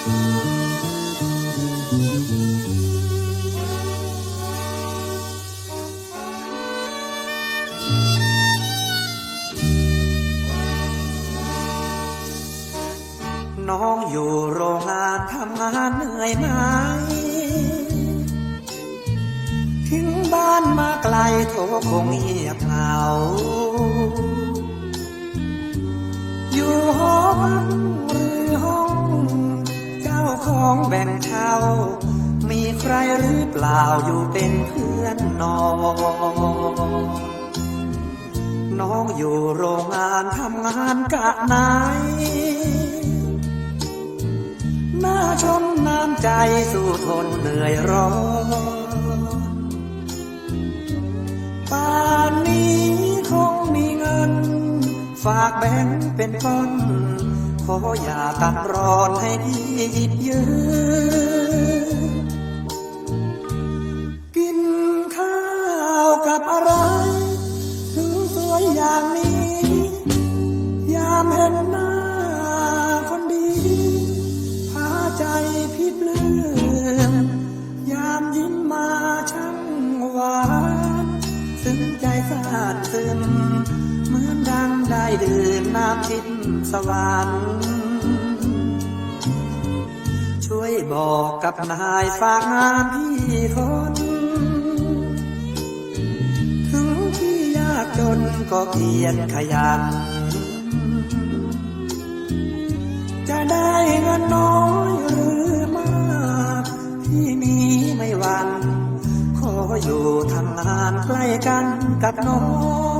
น้องอยู่โรงงานทำงานเหนื่อยไหมทิ้งบ้านมาไกลโทรคงเงียบเหงา อยู่หอพัก องแบ่งเช่า มีใครหรือเปล่าอยู่เป็นเพื่อนน้อง น้องอยู่โรงงานทำงานกะไหนหน้าชมน้ำใจสู้ทนเหนื่อยร้อนป่านนี้คงมีเงิน ฝากแบงเป็นก้อน ออย่าตัดรอนให้พี่หยิบยืมกินข้าวกับอะไรถึงสวยอย่างนี้ ยามเห็นหน้าคนดี พาใจพี่เลือมยามยิ้มมาช่างหวาน ซึ้งใจสาดซึมเหมือนดัง ด้ดื่มน้ำทิพสวรรค์ช่วยบอกกับนายฝากงานพี่คน ถึงพี่ยากจนก็เพียรขยัน จะได้เงินน้อยหรือมากที่มีไม่หวันขออยู่ทำงานใกล้กันกับน้อง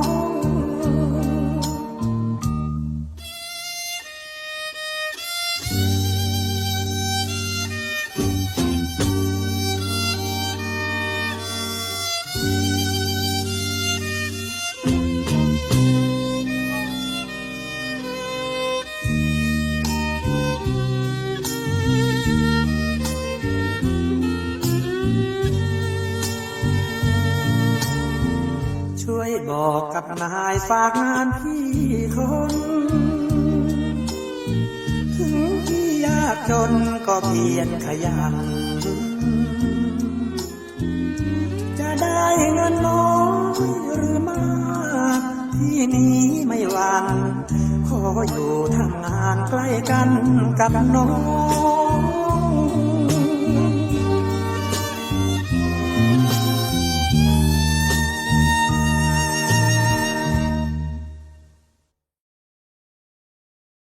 บอกกับนายฝากงานพี่คนถึงพี่ยากจนก็เพียรขยัน จะได้เงินน้อยหรือมากที่นี้ไม่หวันขออยู่ทำงานใกล้กันกับน้อง